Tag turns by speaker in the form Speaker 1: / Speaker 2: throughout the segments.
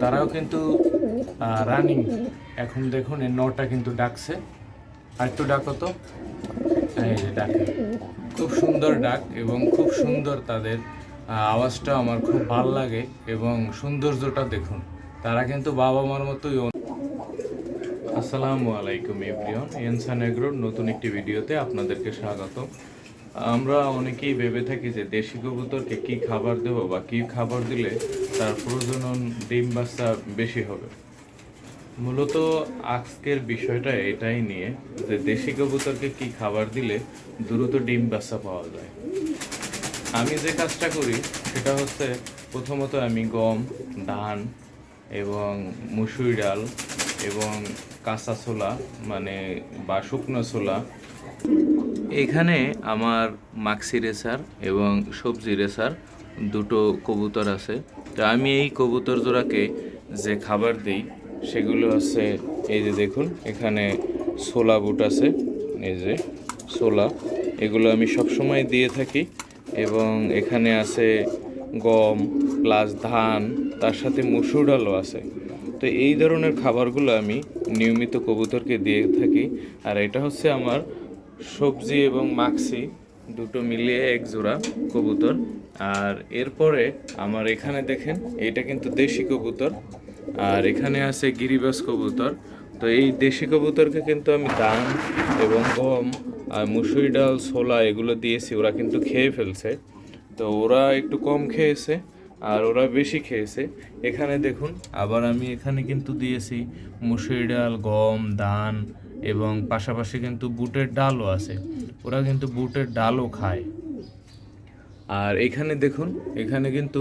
Speaker 1: তারাও কিন্তু রানিং এখন দেখুন, এই নটা কিন্তু ডাকছে। আর একটু ডাকো তো। ডাকে। খুব সুন্দর ডাক এবং খুব সুন্দর তাদের আওয়াজটা আমার খুব ভালো লাগে এবং সৌন্দর্যটা দেখুন। তারা কিন্তু বাবা মার মতোই আসসালামু আলাইকুম, এভরিওয়ান। এনসান এগ্রোর নতুন একটি ভিডিওতে আপনাদেরকে স্বাগত আমরা অনেকেই ভেবে থাকি যে দেশি কবুতরকে কি খাবার দেবো বা কি খাবার দিলে তার প্রজনন ডিম বাচ্চা বেশি হবে। মূলত আজকের বিষয়টা এটাই নিয়ে যে দেশি কবুতরকে কি খাবার দিলে দ্রুত ডিম বাচ্চা পাওয়া যায়। আমি যে কাজটা করি সেটা হচ্ছে প্রথমত আমি গম, ধান এবং মুসুরি ডাল এবং কাঁচা ছোলা মানে বা শুকনো ছোলা এখানে আমার মাক্সি রেসার এবং সবজি রেসার দুটো কবুতর আছে। তো আমি এই কবুতর জোড়াকে যে খাবার দিই, সেগুলো হচ্ছে এই যে দেখুন, এখানে ছোলা বুট আছে, এই যে ছোলা, এগুলো আমি সবসময় দিয়ে থাকি এবং এখানে আছে গম প্লাস ধান, তার সাথে মসুর ডালও আছে। তো এই ধরনের খাবারগুলো আমি নিয়মিত কবুতরকে দিয়ে থাকি। আর এটা হচ্ছে আমার সবজি এবং মাক্সি দুটো মিলিয়ে এক জোড়া কবুতর। আর এরপরে আমার এখানে দেখেন, এটা কিন্তু দেশি কবুতর। আর এখানে আছে গিরিবাস কবুতর। তো এই দেশি কবুতরকে কিন্তু আমি ধান এবং গম আর মুসুরি ডাল, ছোলা এগুলো দিয়েছি, ওরা কিন্তু খেয়ে ফেলছে। তো ওরা একটু কম খেয়েছে আর ওরা বেশি খেয়েছে। এখানে দেখুন, আবার আমি এখানে কিন্তু দিয়েছি মুসুরি ডাল, গম, ধান এবং পাশাপাশি কিন্তু বুটের ডালও আছে। ওরা কিন্তু বুটের ডালও খায়। আর এখানে দেখুন, এখানে কিন্তু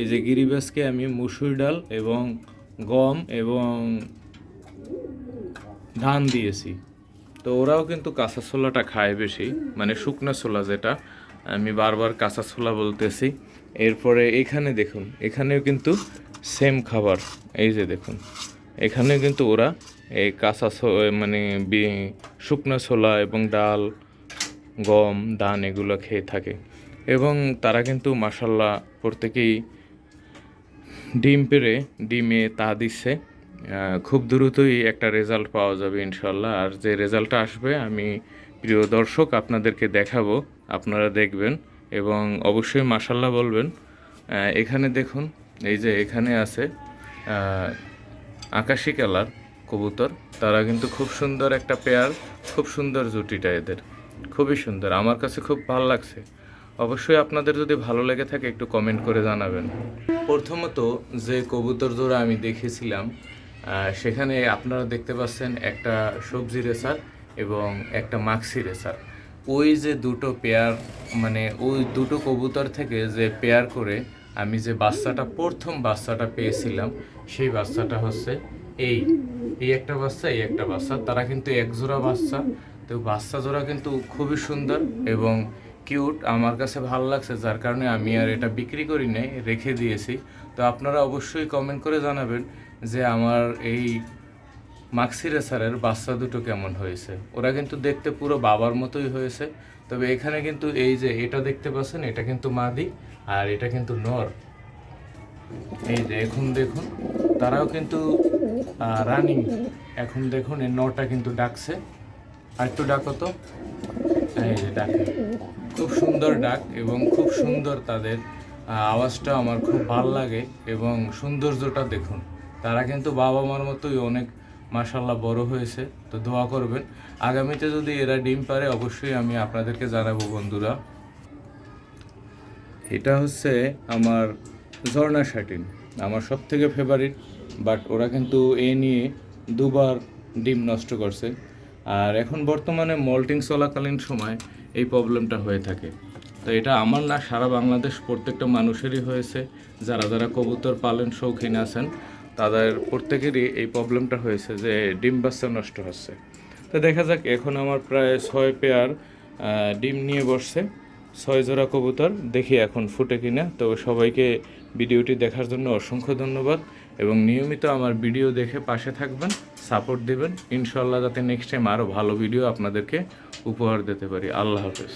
Speaker 1: এই যে গিরিবাসকে আমি মুসুর ডাল এবং গম এবং ধান দিয়েছি। তো ওরাও কিন্তু কাঁচা ছোলাটা খায় বেশি মানে শুকনো ছোলা যেটা, আমি বারবার কাঁচা ছোলা বলতেছি। এরপরে এখানে দেখুন, এখানেও কিন্তু সেম খাবার, এই যে দেখুন, এখানেও কিন্তু ওরা এই কাঁচা মানে শুকনো ছোলা এবং ডাল, গম, ধান এগুলো খেয়ে থাকে। এবং তারা কিন্তু মাসাল্লাহ প্রত্যেকেই ডিম পেড়ে, ডিমে তা দিচ্ছে। খুব দ্রুতই একটা রেজাল্ট পাওয়া যাবে ইনশাল্লাহ। আর যে রেজাল্টটা আসবে, আমি প্রিয় দর্শক আপনাদেরকে দেখাবো, আপনারা দেখবেন এবং অবশ্যই মাসাল্লাহ বলবেন। এখানে দেখুন, এই যে এখানে আছে আকাশি কালার। কবুতর, তারা কিন্তু খুব সুন্দর একটা পেয়ার খুব সুন্দর জুটিটা এদের। খুবই সুন্দর, আমার কাছে খুব ভালো লাগছে। অবশ্যই আপনাদের যদি ভালো লেগে থাকে, একটু কমেন্ট করে জানাবেন। প্রথমত যে কবুতর জোড়া আমি দেখেছিলাম সেখানে আপনারা দেখতে পাচ্ছেন একটা সবজি রেসার এবং একটা মাক্সি রেসার। ওই যে দুটো পেয়ার মানে ওই দুটো কবুতর থেকে যে পেয়ার করে আমি যে বাচ্চাটা, প্রথম বাচ্চাটা পেয়েছিলাম, সেই বাচ্চাটা হচ্ছে এই এই একটা বাচ্চা, এই একটা বাচ্চা। তারা কিন্তু এক জোড়া বাচ্চা। তো বাচ্চা জোড়া কিন্তু খুবই সুন্দর এবং কিউট। আমার কাছে ভালো লাগছে, যার কারণে আমি আর এটা বিক্রি করি নাই, রেখে দিয়েছি। তো আপনারা অবশ্যই কমেন্ট করে জানাবেন যে আমার এই মাক্সি রেসারের বাচ্চা দুটো কেমন হয়েছে। ওরা কিন্তু দেখতে পুরো বাবার মতোই হয়েছে। তবে এখানে কিন্তু এই যে এটা দেখতে পাচ্ছেন, এটা কিন্তু মাদি আর এটা কিন্তু নর। এই যে এখন দেখুন, তারাও কিন্তু রানিং এখন দেখুন, এই নটা কিন্তু ডাকছে। আর একটু ডাকো তো। এই যে ডাকে। খুব সুন্দর ডাক এবং খুব সুন্দর তাদের আওয়াজটা আমার খুব ভালো লাগে এবং সৌন্দর্যটা দেখুন। তারা কিন্তু বাবা মার মতোই অনেক মাশাল্লাহ বড় হয়েছে। তো দোয়া করবেন। আগামীতে যদি এরা ডিম পারে, অবশ্যই আমি আপনাদেরকে জানাব, বন্ধুরা। এটা হচ্ছে আমার ঝর্ণা শাটিন আমার সব থেকে ফেভারিট বাট ওরা কিন্তু এ নিয়ে দুবার ডিম নষ্ট করছে। আর এখন বর্তমানে মল্টিং চলাকালীন সময় এই প্রবলেমটা হয়ে থাকে। তো এটা আমার না, সারা বাংলাদেশ প্রত্যেকটা মানুষেরই হয়েছে। যারা যারা কবুতর পালন শৌখিন আছেন, তাদের প্রত্যেকেরই এই প্রবলেমটা হয়েছে যে ডিম বাচ্চা নষ্ট হচ্ছে। তো দেখা যাক, এখন আমার প্রায় ছয় পেয়ার ডিম নিয়ে বসছে। ছয় জোড়া কবুতর দেখি এখন ফুটে কিনা। তো সবাইকে ভিডিওটি দেখার জন্য অসংখ্য ধন্যবাদ এবং নিয়মিত আমার ভিডিও দেখে পাশে থাকবেন, সাপোর্ট দেবেন। ইনশাল্লাহ যাতে নেক্সট টাইম আরও ভালো ভিডিও আপনাদেরকে উপহার দিতে পারি। আল্লাহ হাফেজ।